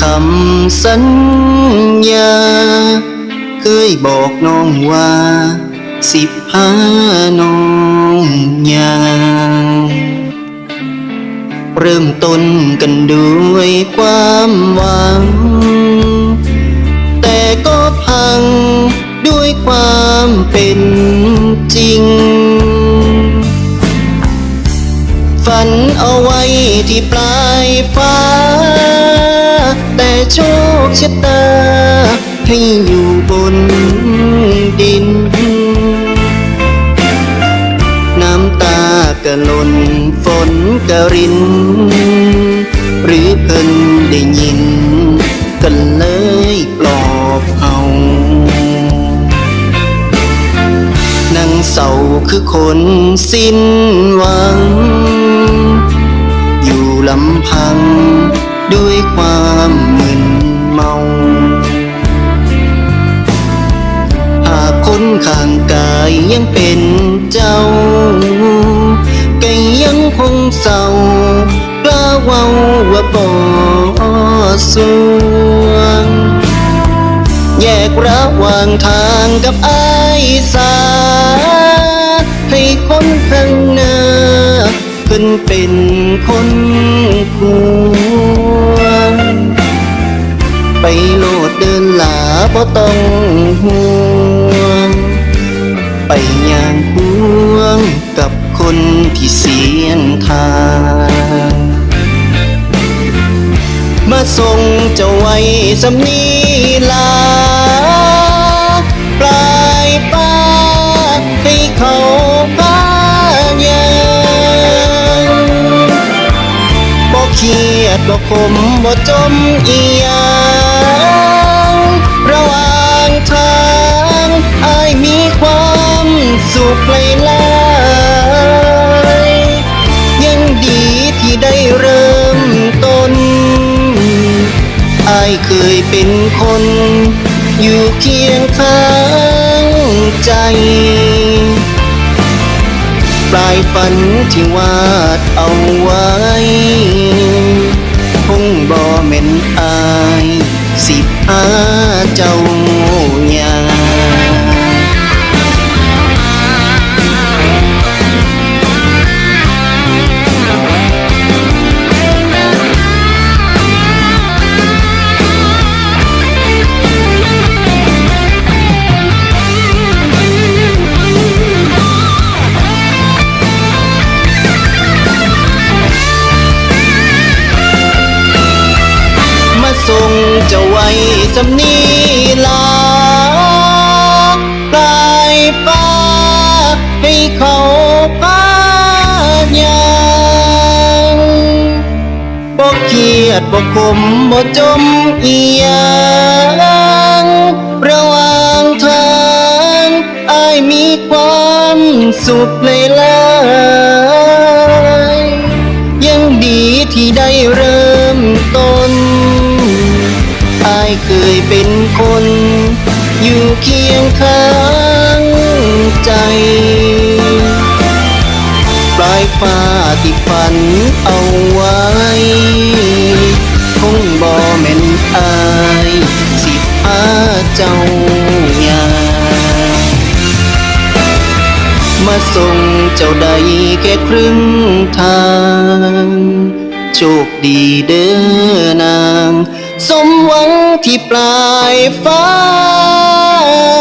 คำสัญญา เคยบอกน้องว่าสิบห้าน้องยางเริ่มต้นกันด้วยความหวัง แต่ก็พังด้วยความเป็นจริง ฝันเอาไว้ที่ปลายฟ้า แต่โชคชะตา ให้อยู่บนดิน น้ำตากะลนฝนกะริน หรือเพิ่นได้ยิน กันเลยปลอบเอานั่งเศร้าคือคนสิ้นหวัง อยู่ลำพังด้วยความ ยังเป็นเจ้าก็ยังคงเศร้ากล้าเว้าว่าบ่สวง แยกระหว่างทางกับอายสา ให้คนข้างหน้าเพิ่นเป็นคนควรไปโลดเดินหลาบ่ต้อง ไปย่างควงกับคนที่เสียนทาง มาส่งเจ้าไว้สำนีลา ปลายฟ้าให้เขาพายางบ่เครียดบ่ขมบ่จมอียังายเคยเป็นคน อยู่เคียงข้างใจ ปลายฝันที่วาดเอาไว้คงบ่แม่นอาย สิพาเจ้า สำนีลาปลายฟ้า ให้เขาพายางบ่เครียดบ่ขมบ่จมอียังระหว่างทางอายมีความสุขเลยล่ะยังดีที่ได้เริ่ อยู่เคียงข้างใจปลายฟ้าที่ฝันเอาไว้ คงบ่แม่นอายสิพาเจ้ายามาส่งเจ้าใดแค่ครึ่งทาง โชคดีเด้อนาง สมหวังที่ปลายฟ้า Oh.